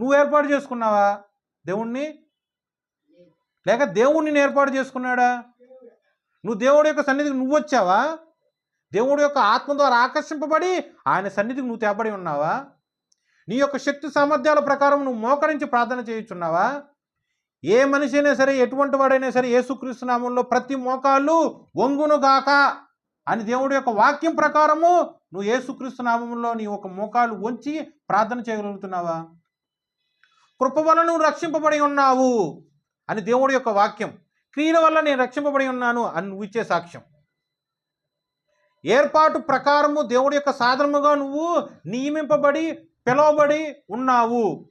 నువ్వు ఏర్పాటు చేసుకున్నావా? దేవుణ్ణి? లేక దేవుణ్ణి ఏర్పాటు చేసుకున్నాడా? నువ్వు దేవుడి యొక్క సన్నిధికి నువ్వు వచ్చావా? దేవుడి యొక్క ఆత్మ ద్వారా ఆకర్షింపబడి ఆయన సన్నిధికి నువ్వు తేపడి ఉన్నావా? నీ యొక్క శక్తి సామర్థ్యాల ప్రకారం నువ్వు మోకరించి ప్రార్థన చేయుచున్నావా? ఏ మనిషి అయినా సరే ఎటువంటి వాడైనా సరే యేసుక్రీస్తు నామంలో ప్రతి మోకాళ్ళు వంగును గాక అని దేవుడి యొక్క వాక్యం ప్రకారము నువ్వు యేసుక్రీస్తు నామంలో నీ ఒక మోకాలు వంచి ప్రార్థన చేయగలుగుతున్నావా? కృప వల్ల నువ్వు రక్షింపబడి ఉన్నావు అని దేవుడి యొక్క వాక్యం. క్రియల వల్ల నేను రక్షింపబడి ఉన్నాను అని నువ్వు ఇచ్చే సాక్ష్యం. ఏర్పాటు ప్రకారము దేవుడి యొక్క సాధనముగా నువ్వు నియమింపబడి పిలువబడి ఉన్నావు.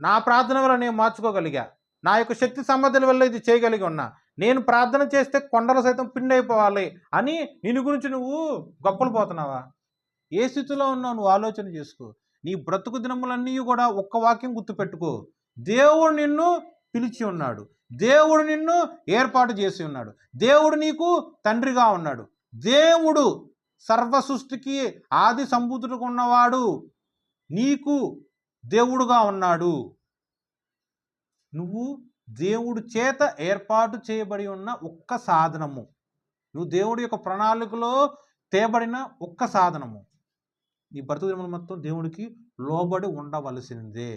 నా ప్రార్థన వల్ల నేను మార్చుకోగలిగా. నా యొక్క శక్తి సంబంధాల వల్ల ఇది చేయగలిగి ఉన్నా. నేను ప్రార్థన చేస్తే కొండలు సైతం పిండి అయిపోవాలి అని నిన్ను గురించి నువ్వు గొప్పలు పోతున్నావా? ఏ స్థితిలో ఉన్నావు? నువ్వు ఆలోచన చేసుకో. నీ బ్రతుకు దినములన్నీ కూడా ఒక్క వాక్యం గుర్తుపెట్టుకో. దేవుడు నిన్ను పిలిచి ఉన్నాడు. దేవుడు నిన్ను ఏర్పాటు చేసి ఉన్నాడు. దేవుడు నీకు తండ్రిగా ఉన్నాడు. దేవుడు సర్వ సృష్టికి ఆది సంబూతుడుకు ఉన్నవాడు నీకు దేవుడుగా ఉన్నాడు. నువ్వు దేవుడు చేత ఏర్పాటు చేయబడి ఉన్న ఒక్క సాధనము. నువ్వు దేవుడి యొక్క ప్రణాళికలో తేబడిన ఒక్క సాధనము. నీ బ్రతుకు దినములు మొత్తం దేవుడికి లోబడి ఉండవలసిందే